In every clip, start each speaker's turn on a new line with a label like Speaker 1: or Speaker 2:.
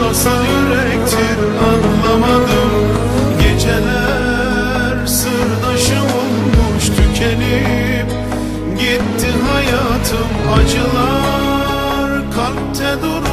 Speaker 1: nasıl yürektir anlamadım. Geceler sırdaşım olmuş tükenip Gitti hayatım. Acılar kalpte durulmuş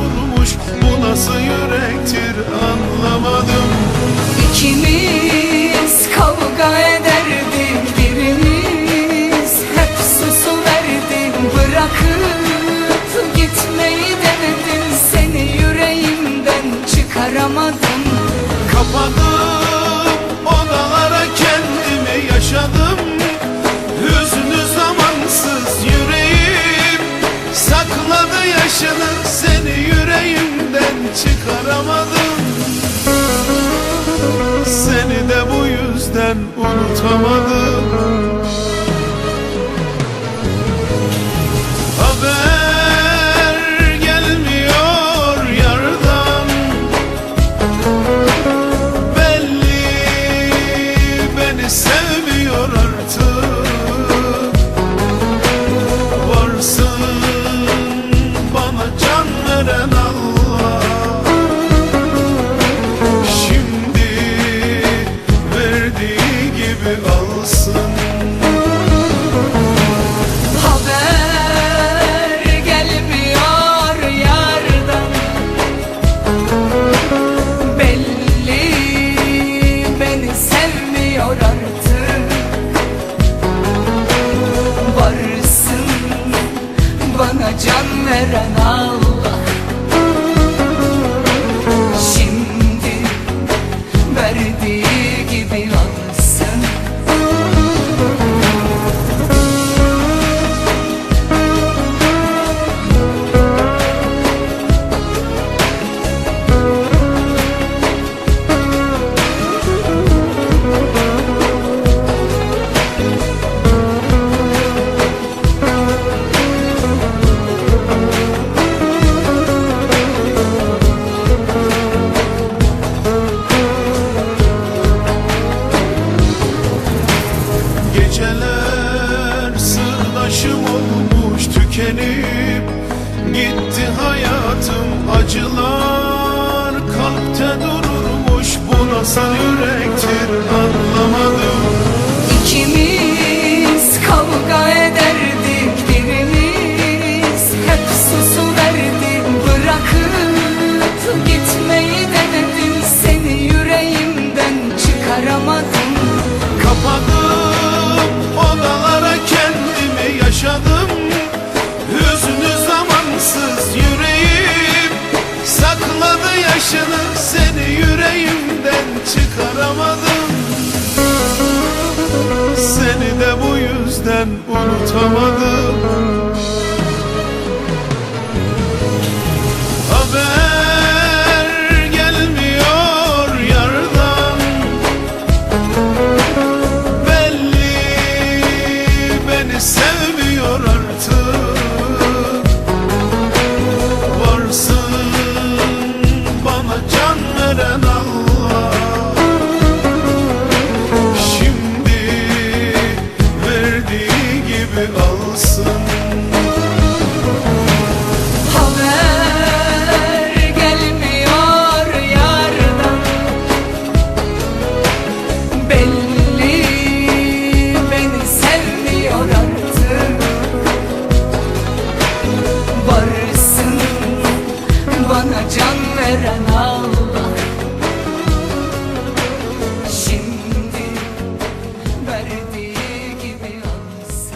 Speaker 1: Sakladı yaşını seni yüreğimden çıkaramadım. Seni de bu yüzden unutamadım
Speaker 2: move on.
Speaker 1: Geceler sırdaşım olmuş tükenip Gitti hayatım. Acılar kalpte dururmuş Bu nasıl yürektir anlamadım.
Speaker 2: İkimiz kavga ederdik birimiz Hep susu verdim bırakıp gitmeyi denedim Seni yüreğimden çıkaramadım.
Speaker 1: Kapadım yaşadım. Hüznü zamansız yüreğim. Sakladı yaşını seni yüreğimden çıkaramadım. Seni de bu yüzden unutamadım sevmiyor artık. Varsın bana can veren
Speaker 2: Varsın bana can veren Allah